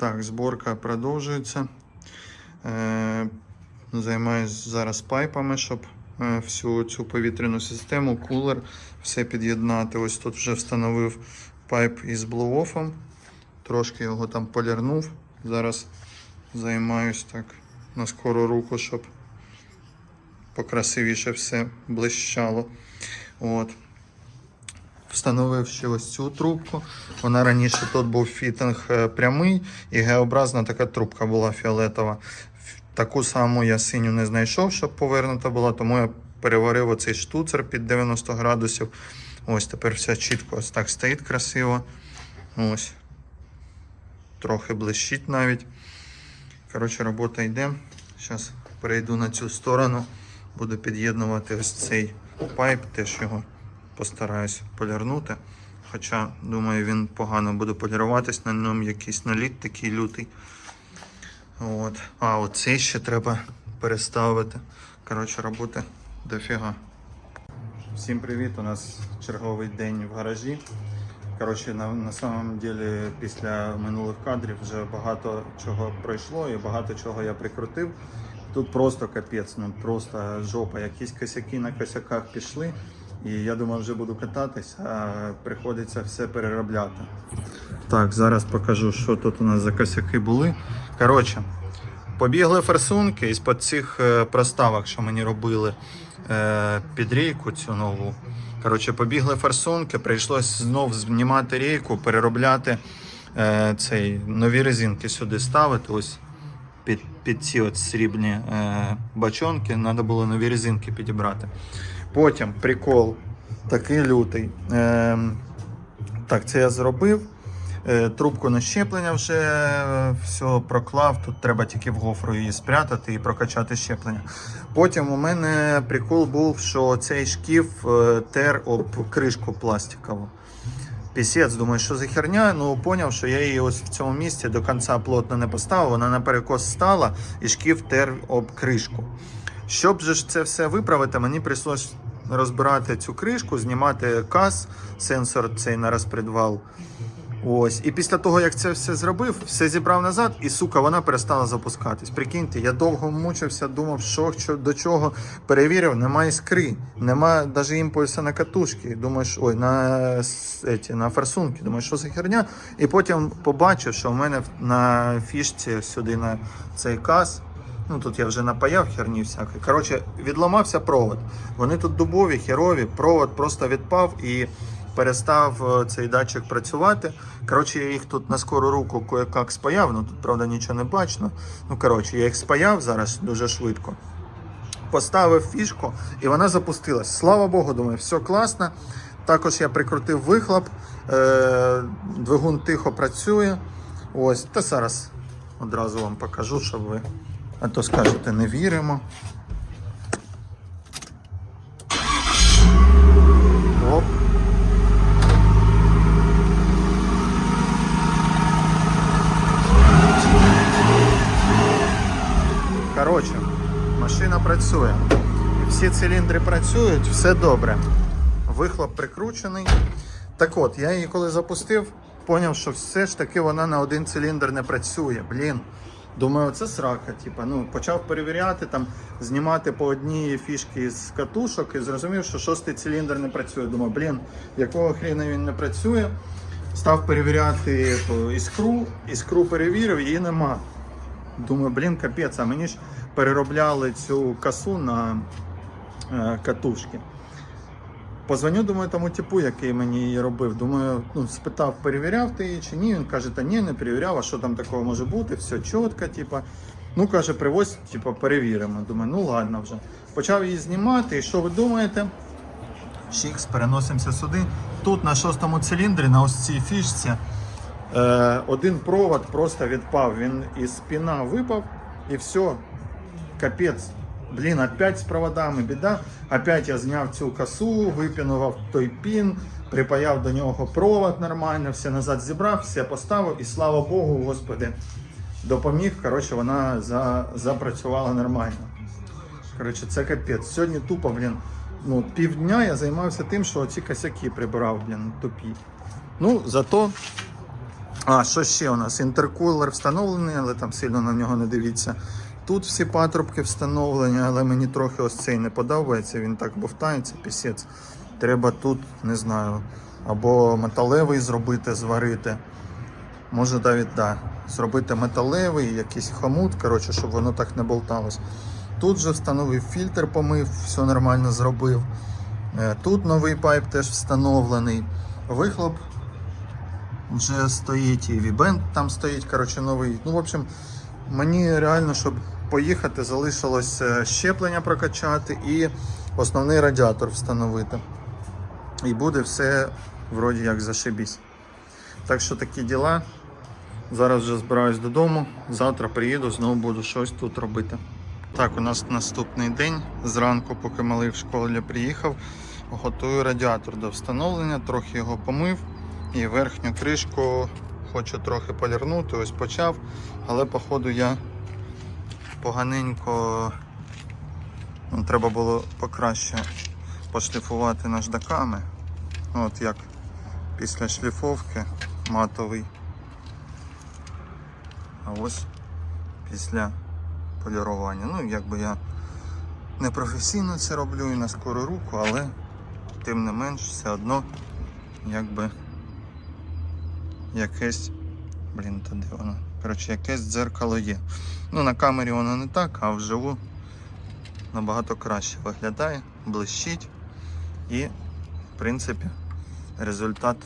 Так, зборка продовжується. Е, Займаюсь зараз пайпами, щоб е, всю цю повітряну систему, кулер, все під'єднати. Ось тут вже встановив пайп із блоуофом. Трошки його там полірнув. Зараз займаюсь так на скору руку, щоб покрасивіше все блищало. От. Встановив ще ось цю трубку. Вона раніше тут був фітинг е, прямий і Г-образна така трубка була фіолетова. Таку саму я синю не знайшов, щоб повернута була, тому я переварив оцей штуцер під 90 градусів. Ось тепер все чітко ось так стоїть красиво. Ось. Трохи блищить навіть. Коротше, робота йде. Зараз перейду на цю сторону. Буду під'єднувати ось цей пайп, теж його постараюсь полірнути. Хоча, думаю, він погано буде поліруватись, на ньому якийсь наліт такий лютий. От. А, оцей ще треба переставити. Коротше, роботи дофіга. Всім привіт! У нас черговий день в гаражі. Коротше, на, на самом деле, після минулих кадрів вже багато чого пройшло і багато чого я прикрутив. Тут просто капець, ну просто жопа. Якісь косяки на косяках пішли. І я думав, вже буду кататись, а приходиться все переробляти. Так, зараз покажу, що тут у нас за косяки були. Коротше, побігли форсунки із-под цих е, проставок, що мені робили е, під рейку цю нову. Коротше, побігли форсунки, прийшлось знов знімати рейку, переробляти е, цей, нові резинки сюди ставити. Ось під, під ці от срібні бачонки треба було нові резинки підібрати. Потім прикол такий лютий. Е, так, це я зробив. Е, Трубку на щеплення вже все проклав. Тут треба тільки в гофру її спрятати і прокачати щеплення. Потім у мене прикол був, що цей шкіф е, тер об кришку пластикову. Пісець, думаю, що за херня. Ну, поняв, що я її ось в цьому місці до кінця плотно не поставив. Вона наперекос стала і шкіф тер об кришку. Щоб же це все виправити, мені прийшлось розбирати цю кришку, знімати каз, сенсор цей на розпредвал. Ось. І після того, як це все зробив, все зібрав назад, і сука, вона перестала запускатись. Прикиньте, я довго мучився, думав, що, що до чого перевірив, немає іскри, немає навіть імпульсу на катушки. Думаєш, ой, на, еті, на форсунки. Думаю, що за херня. І потім побачив, що в мене на фішці сюди на цей каз. Ну тут я вже напаяв херні всякої. Коротше, відламався провод. Вони тут дубові, херові, провод просто відпав і перестав е, цей датчик працювати. Коротше, я їх тут на скору руку кое-як спаяв, ну тут, правда, нічого не бачно. Ну, коротше, я їх спаяв зараз дуже швидко. Поставив фішку і вона запустилась. Слава Богу, думаю, все класно. Також я прикрутив вихлоп, е, двигун тихо працює. Ось, та зараз одразу вам покажу, щоб ви. А то скажете, не віримо. Оп. Коротше, машина працює. Всі циліндри працюють, все добре. Вихлоп прикручений. Так от, я її коли запустив, зрозумів, що все ж таки вона на один циліндр не працює. Блін. Думаю, це срака. Типа, ну, почав перевіряти, там, знімати по одній фішки з катушок і зрозумів, що шостий циліндр не працює. Думаю, блін, якого хрена він не працює. Став перевіряти ту іскру, іскру перевірив, її нема. Думаю, блін, капець, а мені ж переробляли цю касу на е, катушки. Позвоню, думаю, тому типу, який мені її робив. Думаю, ну, спитав, перевіряв ти її чи ні. Він каже, та ні, не перевіряв, а що там такого може бути, все чітко, типа. Ну, каже, привозь, типа, перевіримо. Думаю, ну ладно вже. Почав її знімати, і що ви думаєте? Шікс, переносимося сюди. Тут на шостому циліндрі, на ось цій фішці, е, один провод просто відпав. Він із спіна випав і все. Капець. Блін, опять з проводами біда. Опять я зняв цю косу, випінував той пін, припаяв до нього провод нормально, все назад зібрав, все поставив і слава Богу, Господи, допоміг. Коротше, вона за, запрацювала нормально. Коротше, це капець. Сьогодні тупо, блін. Ну, півдня я займався тим, що ці косяки прибирав, блін, тупі. Ну, зато А, що ще у нас? Інтеркулер встановлений, але там сильно на нього не дивіться. Тут всі патрубки встановлені, але мені трохи ось цей не подобається, він так бовтається, пісець. Треба тут, не знаю, або металевий зробити, зварити. Може навіть да, зробити металевий, якийсь хомут, коротше, щоб воно так не болталось. Тут же встановив фільтр, помив, все нормально зробив. Е, Тут новий пайп теж встановлений. Вихлоп вже стоїть, і вібент там стоїть, коротше, новий. Ну, в общем, мені реально, щоб поїхати, залишилось е, щеплення прокачати і основний радіатор встановити. І буде все вроді як зашибісь. Так що такі діла. Зараз вже збираюсь додому. Завтра приїду, знову буду щось тут робити. Так, у нас наступний день. Зранку, поки малий в школі приїхав, готую радіатор до встановлення, трохи його помив і верхню кришку хочу трохи полірнути. Ось почав, але походу я поганенько ну, треба було покраще пошліфувати наждаками. От як після шліфовки матовий. А ось після полірування. Ну, якби я не професійно це роблю і на скору руку, але тим не менш все одно якби якесь. Блін, та де воно? Коротше, якесь дзеркало є. Ну, на камері воно не так, а вживу набагато краще виглядає, блищить і, в принципі, результат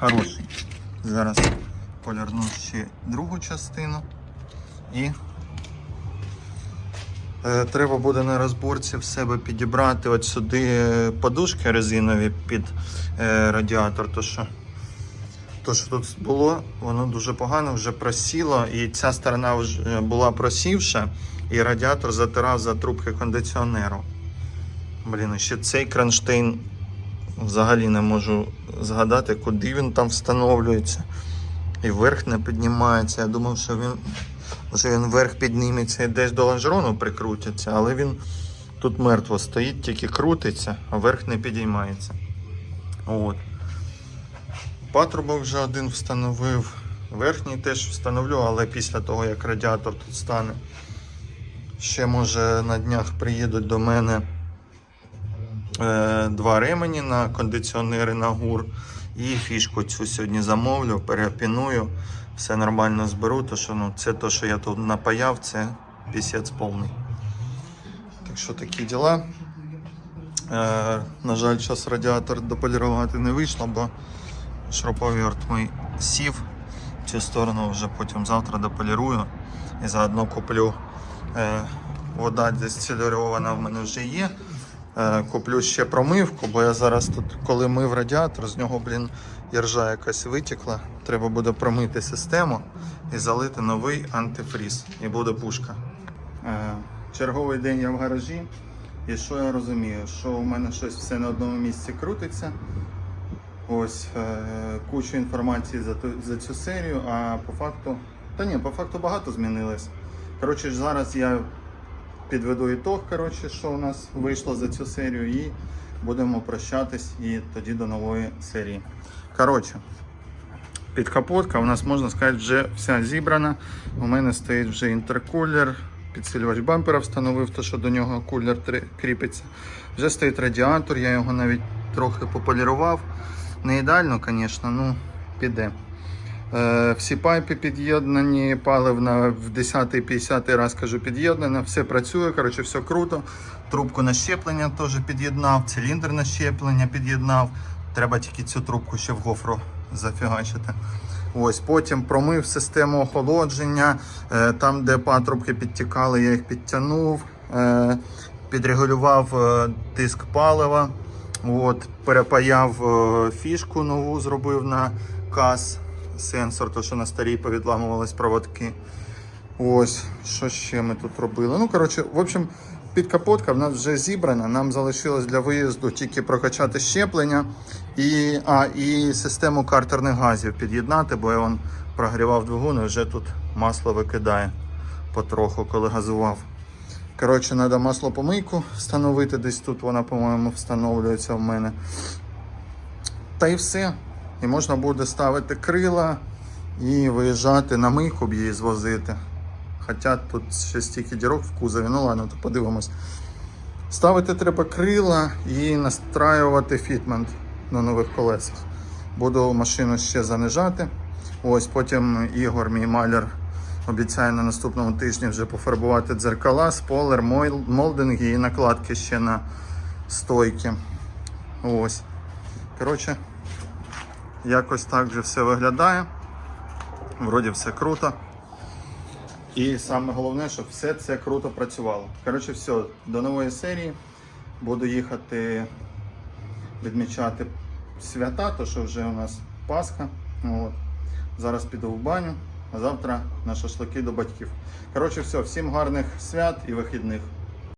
хороший. Зараз полірну ще другу частину і е, треба буде на розборці в себе підібрати от сюди подушки резинові під е, радіатор. То що, то, що тут було, воно дуже погано вже просіло, і ця сторона вже була просівша, і радіатор затирав за трубки кондиціонеру. Блін, ще цей кронштейн взагалі не можу згадати, куди він там встановлюється. І вверх не піднімається. Я думав, що він вже він вверх підніметься і десь до лонжерону прикрутиться, але він тут мертво стоїть, тільки крутиться, а вверх не підіймається. От. Патрубок вже один встановив. Верхній теж встановлю, але після того, як радіатор тут стане. Ще може на днях приїдуть до мене е, два ремені на кондиціонери на гур. І фішку цю сьогодні замовлю, перепіную, все нормально зберу, то що ну, це те, що я тут напаяв, це пісець повний. Так що такі діла. Е, на жаль, зараз радіатор дополірувати не вийшло, бо шуруповерт мій сів. Цю сторону вже потім завтра дополірую і заодно куплю е, вода дистильована в мене вже є. Е, Куплю ще промивку, бо я зараз тут, коли мив радіатор, з нього, блін, іржа якась витікла. Треба буде промити систему і залити новий антифріз. І буде пушка. Е, Черговий день я в гаражі. І що я розумію? Що у мене щось все на одному місці крутиться. Ось е, кучу інформації за, за цю серію, а по факту. Та ні, по факту багато змінилось. Коротше, зараз я підведу ітог, коротше, що у нас вийшло за цю серію, і будемо прощатись і тоді до нової серії. Коротше, підкапотка у нас можна сказати вже вся зібрана. У мене стоїть вже інтеркулер, підсилювач бампера встановив, то що до нього кулер кріпиться. Вже стоїть радіатор, я його навіть трохи пополірував. Не ідеально, звісно, ну піде. Е, Всі пайпи під'єднані, паливна в 10-50 раз кажу під'єднана, все працює, коротше, все круто. Трубку на щеплення теж під'єднав, циліндр на щеплення під'єднав. Треба тільки цю трубку ще в гофру зафігачити. Ось, потім промив систему охолодження. Е, Там, де патрубки підтікали, я їх підтягнув, Е, підрегулював е, тиск палива. От, перепаяв е, фішку нову, зробив на каз сенсор, то що на старій повідламувались проводки. Ось, що ще ми тут робили. Ну, коротше, в общем, підкапотка в нас вже зібрана. Нам залишилось для виїзду тільки прокачати щеплення і, а, і систему картерних газів під'єднати, бо я прогрівав двигун і вже тут масло викидає потроху, коли газував. Коротше, треба маслопомийку встановити. Десь тут вона, по-моєму, встановлюється в мене. Та й все. І можна буде ставити крила і виїжджати на мийку б її звозити. Хоча тут ще стільки дірок в кузові, ну ладно, то подивимось. Ставити треба крила і настраювати фітмент на нових колесах. Буду машину ще занижати. Ось потім Ігор, мій маляр, обіцяє на наступному тижні вже пофарбувати дзеркала, спойлер, молдинги і накладки ще на стойки. Ось. Коротше, якось так вже все виглядає. Вроді все круто. І саме головне, щоб все це круто працювало. Коротше, все, до нової серії. Буду їхати відмічати свята, то що вже у нас Пасха. От. Зараз піду в баню, а завтра на шашлики до батьків. Коротше, все, всім гарних свят і вихідних.